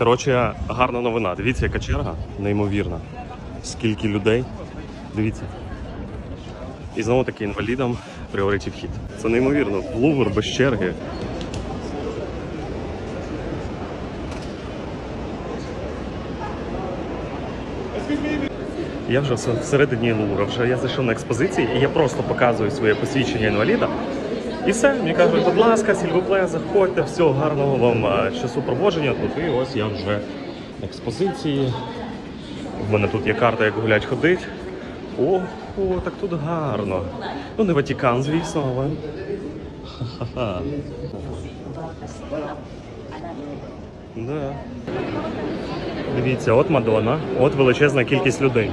Коротше, гарна новина. Дивіться, яка черга, неймовірна. Скільки людей. Дивіться. І знову таки інвалідам пріоритет вхід. Це неймовірно. Лувр без черги. Я вже всередині Лувра, вже я зайшов на експозиції і я просто показую своє посвідчення інваліда. І все, мені кажуть, будь ласка, сільвопле, заходьте, всього гарного вам часу проводження. Тут і ось я вже на експозиції. У мене тут є карта, як гулять ходить. О, о, так тут гарно. Ну, не Ватікан, звісно, але. Да. Дивіться, от Мадонна, от величезна кількість людей.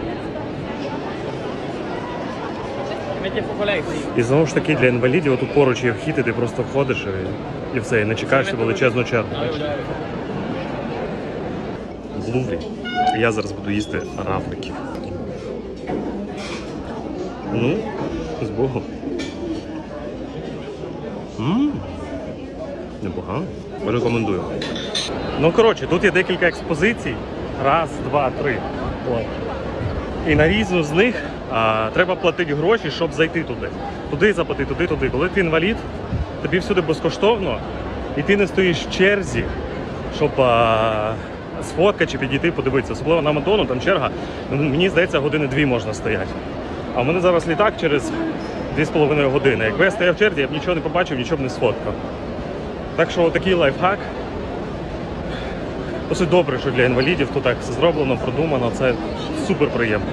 І знову ж таки для інвалідів отут поруч є вхід, і ти просто входиш і, і все, і не чекаєш величезну чергу. В Луврі. Я зараз буду їсти равликів. Ну, з Богом. Ммм, непогано. Рекомендую. Ну, коротше, тут є декілька експозицій. Раз, два, три. І на різну з них треба платити гроші, щоб зайти туди. Туди заплати, туди, туди. Коли ти інвалід, тобі всюди безкоштовно, і ти не стоїш в черзі, щоб сфоткати чи підійти подивитися. Особливо на Мадону, там черга, мені здається, години дві можна стояти. А в мене зараз літак через 2,5 години. Якби я стояв в черзі, я б нічого не побачив, нічого б не сфоткав. Так що такий лайфхак. Досить добре, що для інвалідів тут так все зроблено, продумано, це супер приємно.